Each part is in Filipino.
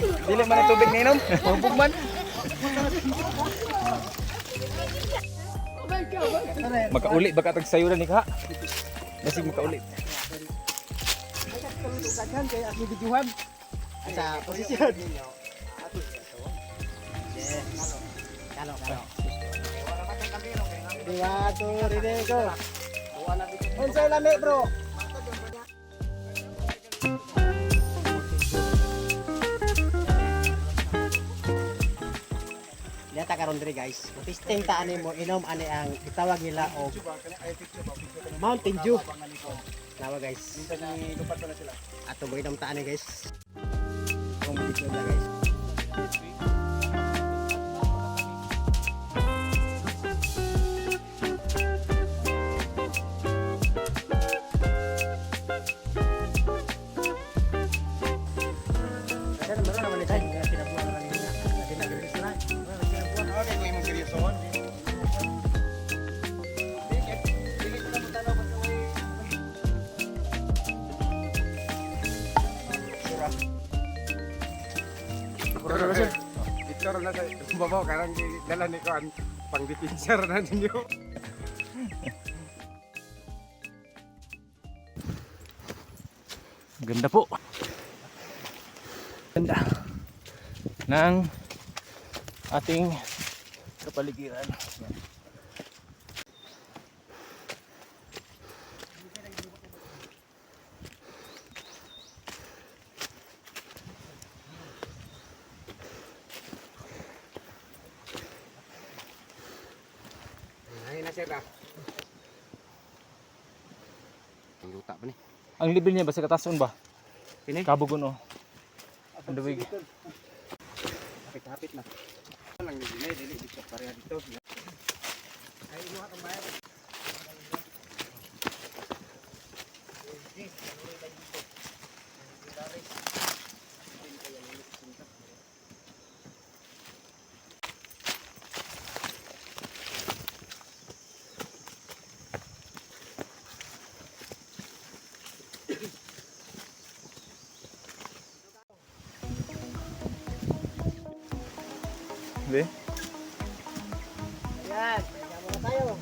Dili man ang tubig ninom. Mabog man. Makauli ba ka tag sayuran ni ka? Basig makauli. Kadhan kay ako bidyuhan. Sa posisyon. Kalo kalo. Diwato rinego. Unsay lami bro? Data karon diri guys. Testing ta ani mo inom ani ang gitawag nila og Mountain Dew. Nawa guys. Ato mo inom ta ani guys. Kung na guys. Babaw karang dala ni ko ang pang-defensor na ninyo. Ganda po. Ganda. Ng ating kapaligiran. Na sir ah. Ang yuta pa ni. Ang level niya basta katason ba? Kini? Kabugon oh. Ang duwig. Kapit-kapit na. Lang dili dili dito pareha dito. Ay, inuha kang bayan. Hindi? Ayan, kaya muna tayo.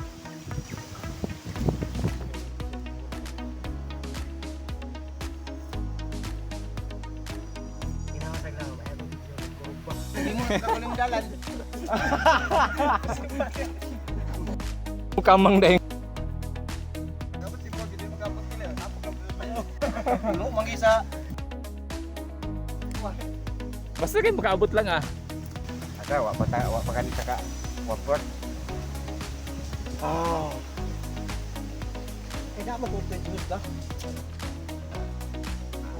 Kinawasag lang, may ako video. Kurog pa. Hindi mo na kuling dalan. Kamang dahil. Dapat si Pog hindi kila. Apo ka Ano mangisa? Basta kayo makaabot lang ah. Ada wa pa ta wa pa kanita ka. Wapot. Oh. Eh, na mag-open juice ba?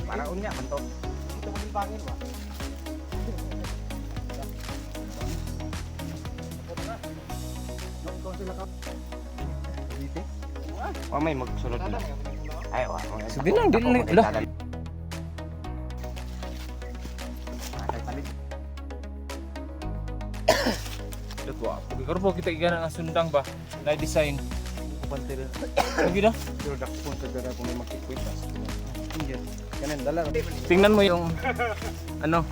Para unya man to. Ito mo yung bangin ba? Wa may magsulod na. Ay wa. wa- Sige lang, di lang. Po kita iga ng sundang ba? Na design. Pantir. Lagi na. Pero dakpon ka dara kung may makikwit. Kanan dala. Tingnan mo yung ano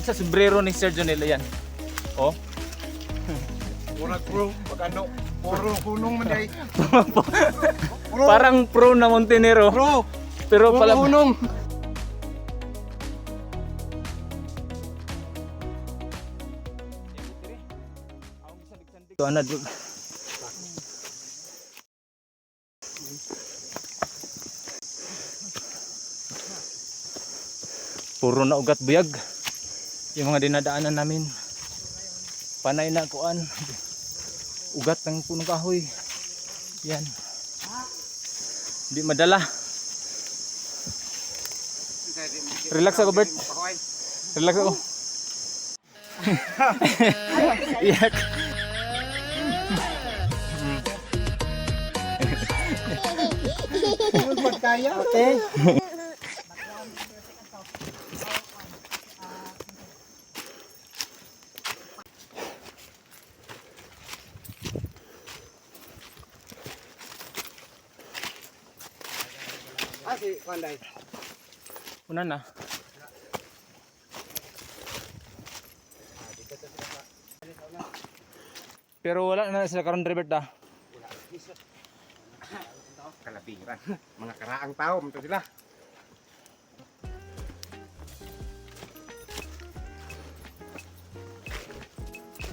sa sombrero ni Sergio nila yan. Oh. Murag bro, pag ano, puro hunong man. Parang pro na Montenero. Bro, Pero puro pala hunong. Ito ana dun. Puro na ugat buyag. Yung mga dinadaanan namin. Panay na kuan. Ugat ng punong kahoy. Yan. Di madala. Relax ako, Bert. Relax ako. Iyak. Magkaya? Okay. Ah, si Panday. Una na. Pero wala na sila karon Robert ah. Kalabiran. Mga karaang tao, mito sila.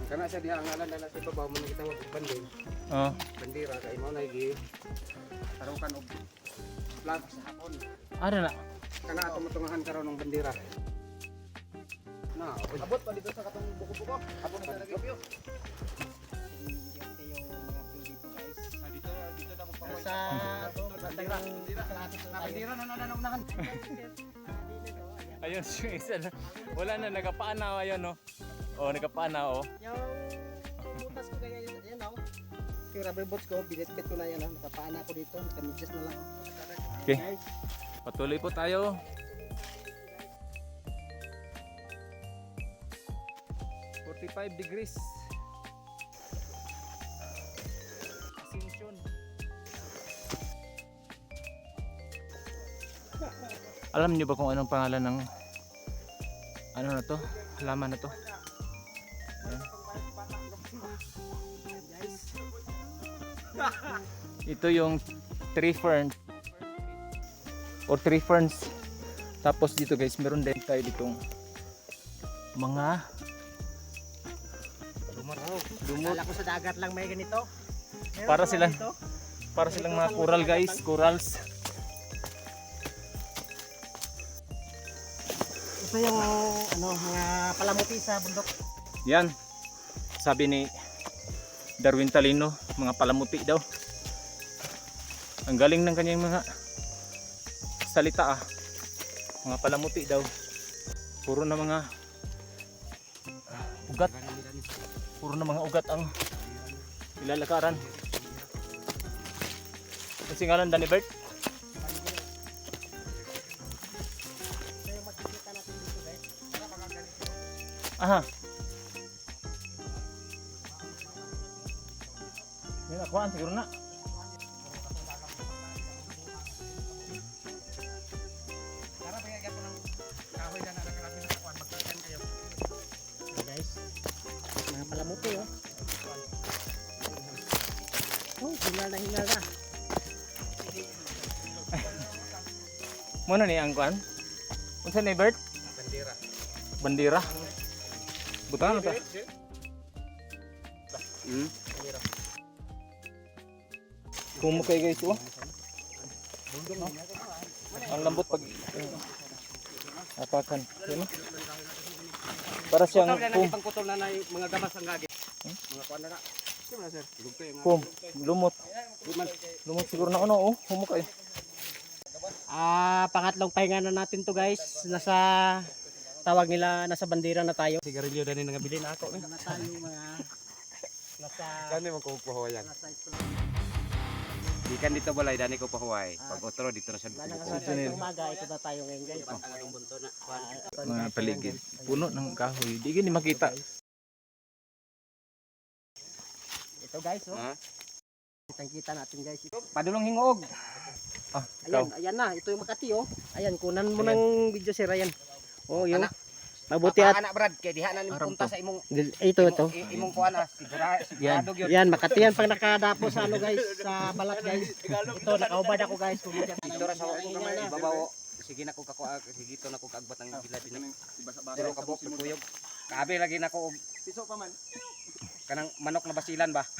Kana sa diha ang ngalan na sa babaw mo nakita og banding, Oh. bandira kay mo na gi tarukan og flag sa hapon. Ano na? Kana ato matungahan karon ng bandira. Na, abot pa dito sa katong buko-buko. Abot na lagi pyo. Dito, dito na magpahoy. Sa bandira, bandira na nananaw Ayun yung isa na. Wala na nagapaana ayun no. Oh, nagapaana oh. Yung butas ko kaya yun, ako. Yung rubber boots ko, binitbit ko na yan. Nakapaana ko dito, nakamidjas na lang. Okay. Patuloy po tayo. Forty-five degrees. Alam niyo ba kung anong pangalan ng ano na to? Halaman na to? Ayan. Ito yung tree fern or tree ferns. Tapos dito guys, meron din tayo ditong mga lumot. lumot. Akala ko sa dagat lang may ganito. Meron Para pa sila- ganito? Para silang mga coral guys, corals. Ito yung ano, mga palamuti sa bundok. Yan. Sabi ni Darwin Talino, mga palamuti daw. Ang galing ng kanyang mga salita ah. Mga palamuti daw. Puro na mga ugat. Puro na mga ugat ang nilalakaran. Kasi ngalan Danny Bert? Magkikan kayo. Ito guys. Mga palamuti oh. Oh, hingal na hingal na. Muna ni ang kuan. Unsa ni Bert? Bandera. Bandira. Butangan ta. Hmm? Kumo kay guys oh. Ang lambot pag apakan. Yan oh. Para siyang natin pangputol na na mga gamas ang gagi. Mga kuwan na na. Sino na sir? Lugto yung kum, lumot. Lumot siguro na ano oh. Humo kay. Ah, pangatlong pahinga na natin to guys. Nasa tawag nila nasa bandera na tayo. Sigarilyo na rin nabili na ako. Eh. Na tayo mga nasa Kani man ko ito Ikan dito balay dani ko pahuway. Pag otro dito na sa sa umaga ito na tayo ngayon guys. Ah, Mga paligid. Puno ng kahoy. Di gini makita. Ito guys, oh. Ha? Kitang kita natin guys. Padulong hingog. Ah. Ayan, ayan na. Ito yung Makati oh. Ayan, kunan mo ng video sir ayan. Oh, yun. Mabuti at anak brad kay diha na ni Aram punta sa imong ito ito. i- imong kuan ah sigura sigurado gyud. Yan, Makati yan pag nakadapo sa ano guys, sa balat guys. Ito, nakaubad ako guys. Dito ra sa ako kamay ibabaw. Sige na ko kako sige to na ko kaagbat ang bilad dinhi. Dilo ka bok tuyog. Kabi lagi na ko og piso pa man. Kanang manok na basilan ba?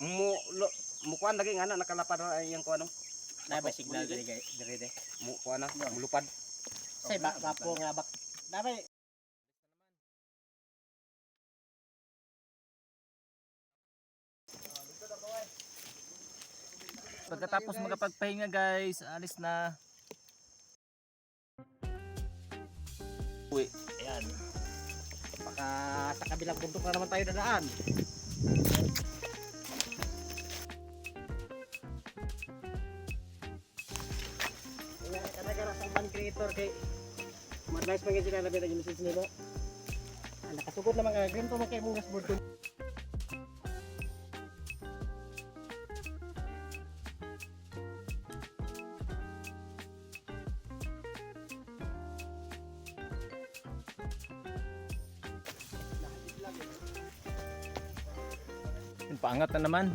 Mu lo, mu kuan lagi nga na nakalapad na iyang kuan no. Nabay signal diri guys, diri de. Mu kuan na mulupad. Say ba bapo nga bak. Nabay Pagkatapos makapagpahinga guys, alis na. Uwi. Ayan. Baka sa kabilang bundok na naman tayo dadaan. ang creator kay Marlies mga sila labi na yung misis nila. Ah, nakasugod na mga green to makay mong gasboard ko. Paangat na naman.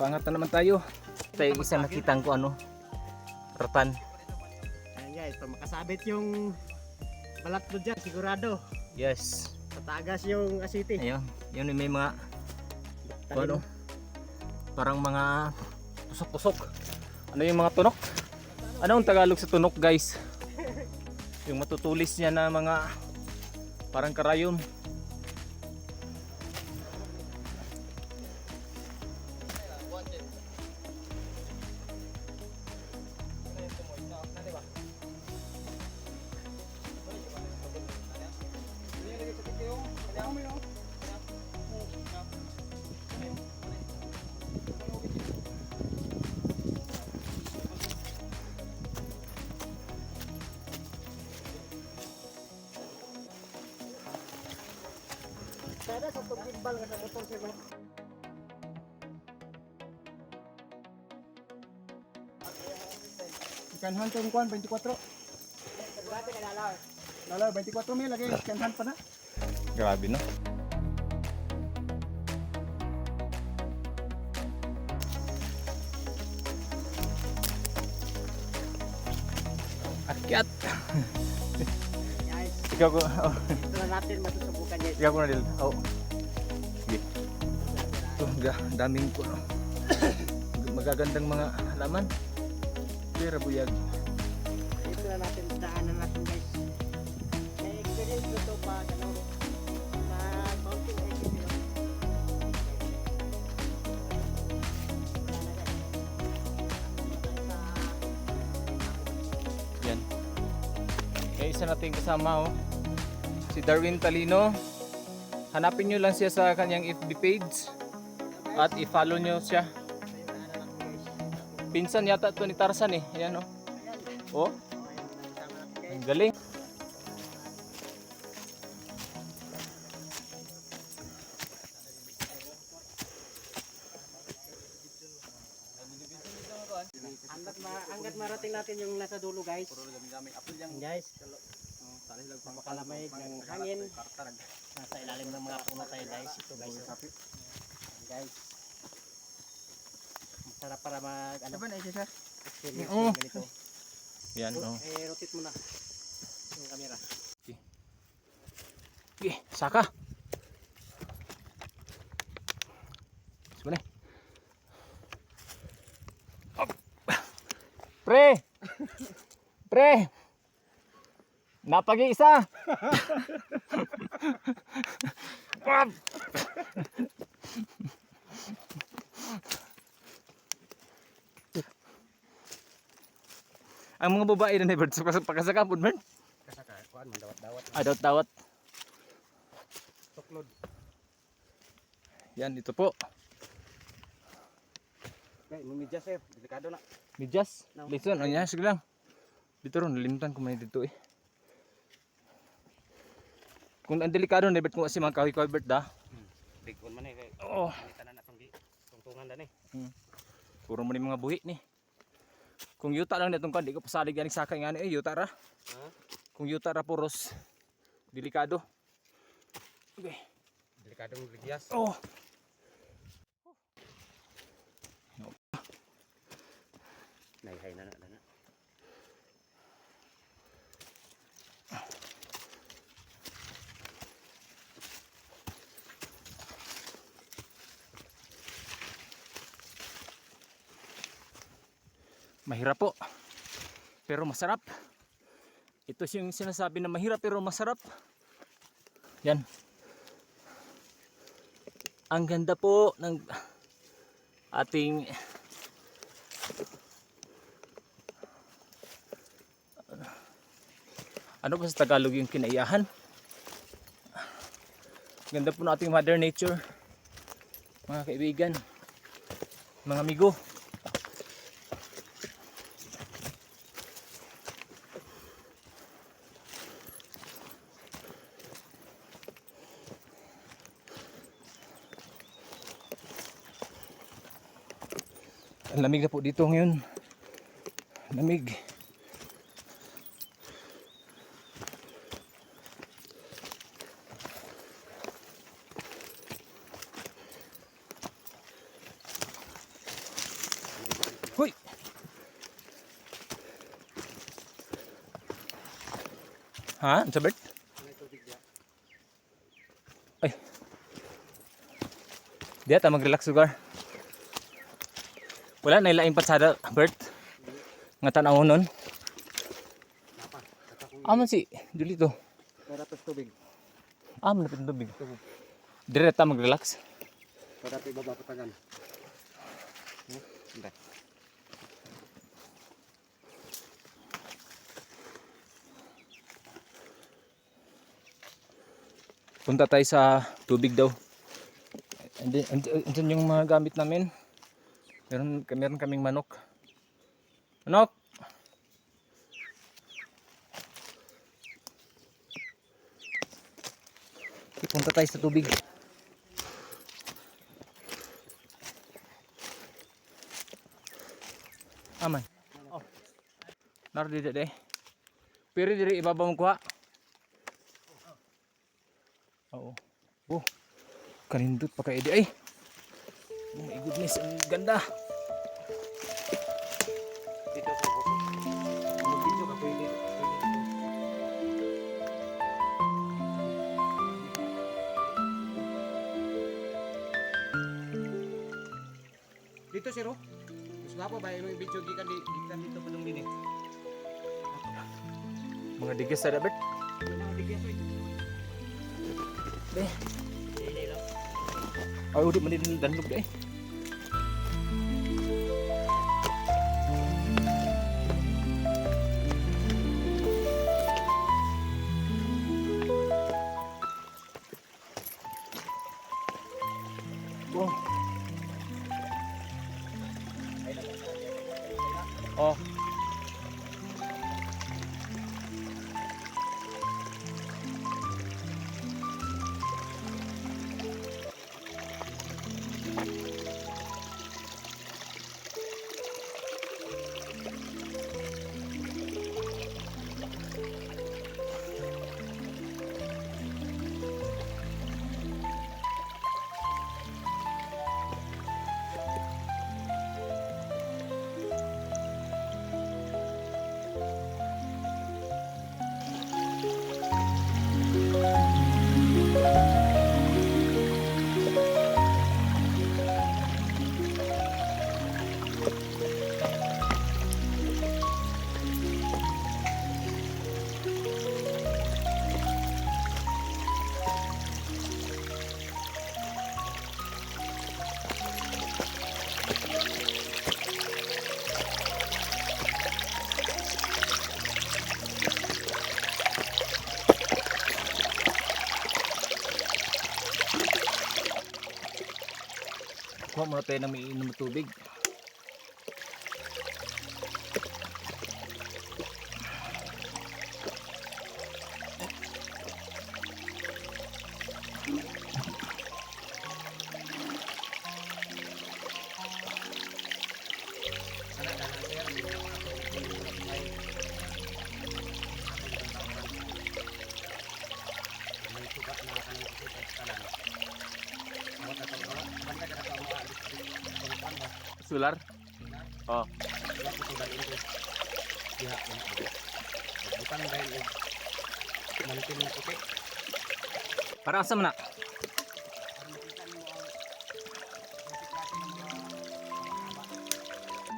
Paangat na naman tayo. Tayo isang nakitang ko ano. Rotan. Makasabit yung balat mo dyan, sigurado. Yes. Tatagas yung asiti. Ayun. Yun yung may mga ano. Parang mga tusok-tusok. Ano yung mga tunok? Ano ang Tagalog sa tunok guys? Yung matutulis niya na mga parang karayom. Sana sa tugimbal nga sa motor siya. Ikan hanto yung kuan 24. Grabe ka dalaw. Lalo 24 mil lagi ikan han pa na. Grabe no? Akyat! Ikaw ko, oh, ito na natin masusubukan guys. ikaw ko na din. Oh. Sige. Ito, daming ko. no? Magagandang mga halaman. Pero buyag. Ito na natin daanan natin guys. May experience ko to pa ano na mountain yun. Yan. May isa nating kasama oh. Si Darwin Talino. Hanapin nyo lang siya sa kanyang FB page. At i-follow nyo siya. Pinsan yata to ni Tarzan eh. Ayan oh. Oh, ang galing. Hanggat, ma hanggat marating natin yung nasa dulo guys. Guys, makalamig ng hangin. Nasa ilalim ng mga puno tayo guys. Ito guys. oh. Guys. Masarap para mag ano, Saban ay siya. experience Oo. ng ganito. Yan oh. Eh, rotate mo na yung camera. Sige, saka. Sige na. Up. Pre! Pre! Napag-iisa! Ang mga babae na neighbor sa pagkasaka po, Bern? Kasaka, kuan man dawat-dawat. Adawat-dawat. Tuklod. Yan, dito po. Kay mumidya sir, delikado na. Medyas. No. Listen, ano yan? Sige lang. Dito ron, nalimutan ko may dito eh. Kung ang delikado, nabit ko kasi mga Bert da. Big on man eh. Oo. Tanan na tong. Tungtungan dan eh. Puro mo ni mga buhi ni. Kung yuta lang na itong kan, di ko pasalig yan sakay nga ni. Eh, yuta ra. Ha? Kung yuta ra puros. Delikado. Okay. Delikadong ligyas. Oh. Naihay na na na. Mahirap po. Pero masarap. Ito yung sinasabi na mahirap pero masarap. Yan. Ang ganda po ng ating ano ba sa Tagalog yung kinaiyahan? Ganda po ng ating mother nature. Mga kaibigan. Mga amigo. lamig na po dito ngayon lamig Hoy! Ha? Ang sabit? Ay. Diya, tamang relax lugar. Wala na ilaing patsada, Bert. Nga tanaw nun. Aman si Julito. Para tos tubig. Aman na tubig. Dire ta mag-relax. Para ito ibaba patagan. Hindi. Punta tayo sa tubig daw. Andyan yung mga gamit namin. Meron, meron kaming manok. Manok! Punta tayo sa tubig. Aman. Oh. Nar di de. Pero diri ibabaw mo kuha. Oo. Oh. Kanindot pa kay ay. Oh my goodness, ang ganda. Dito po po. Mag-video ka pwede. Dito siro. Mas nga po ba yung video gikan di gikan dito pa dong dini. Mga digas sa Robert. Be. Ay, ulit man din danlog eh. Muna tayo ng may inom tubig. Butang dahil og mantin na puti. Para asa man na?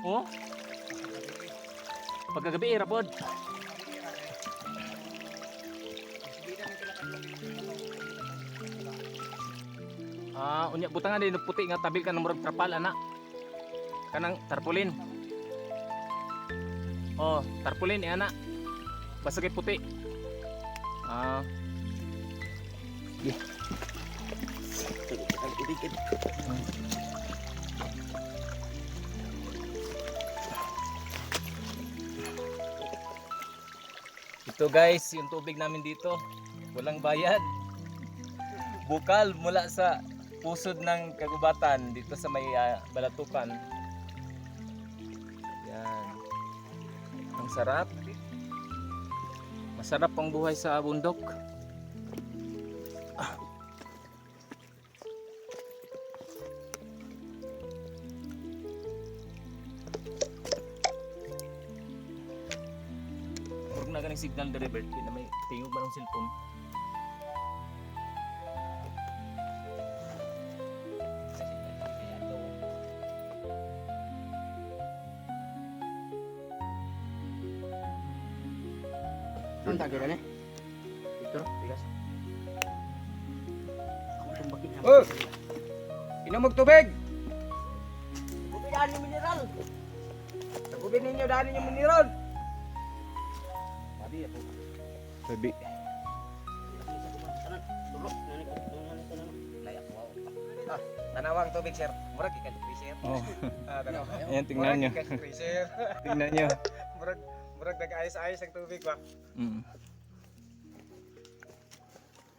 Oh? Pagkagabi, rapod. Ah, unya butangan din puti nga tabil ka ng murag trapal ana. Kanang tarpulin. Oh, tarpulin eh ana. Basta kay puti. Ah, idikit. Ito guys, yung tubig namin dito. Walang bayad. Bukal mula sa pusod ng kagubatan dito sa may ah, balatukan. sarap. Masarap ang buhay sa bundok. Ah. huwag na ganang signal dere Bert. Na may tingo ba ng cellphone? Ang tagay na Ito, bigas. Ako na. Oh! Inom og tubig. Tubigan yung mineral. Tagubin ninyo daan ninyo mineral. Sabi ako. Sabi. Ah, tanawang tubig sir. Murag ikan freezer. Oh, Ah, tanaw. ayan tingnan nyo. Tingnan nyo. murag murag nag-ayos-ayos ang tubig ba. Mm.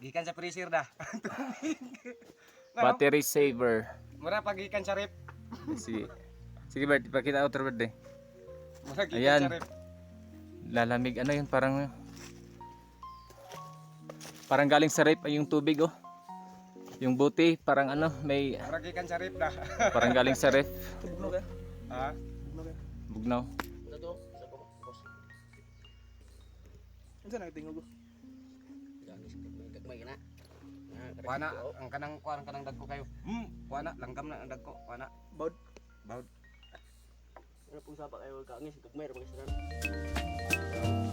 Gikan sa freezer da. Battery saver. Mura pag gikan sa rep. Sige. Sige Bert, ipakita outer Bert eh. Mura gikan Ayan. sa rep. Lalamig ano yun parang parang galing sa rep ay yung tubig oh. Yung buti parang ano may Mura gikan sa rep da. parang galing sa ref. Ha? Bugnaw. Ito, sa Ano na tingog ko? Ganis, gagmay ka na. Ah, Kuana ang kanang kuan kanang dagko kayo. Hmm, kuana langgam na ang dagko, kuana. Baud. Baud. Ano pong sapa kayo kangis, gagmay ra mga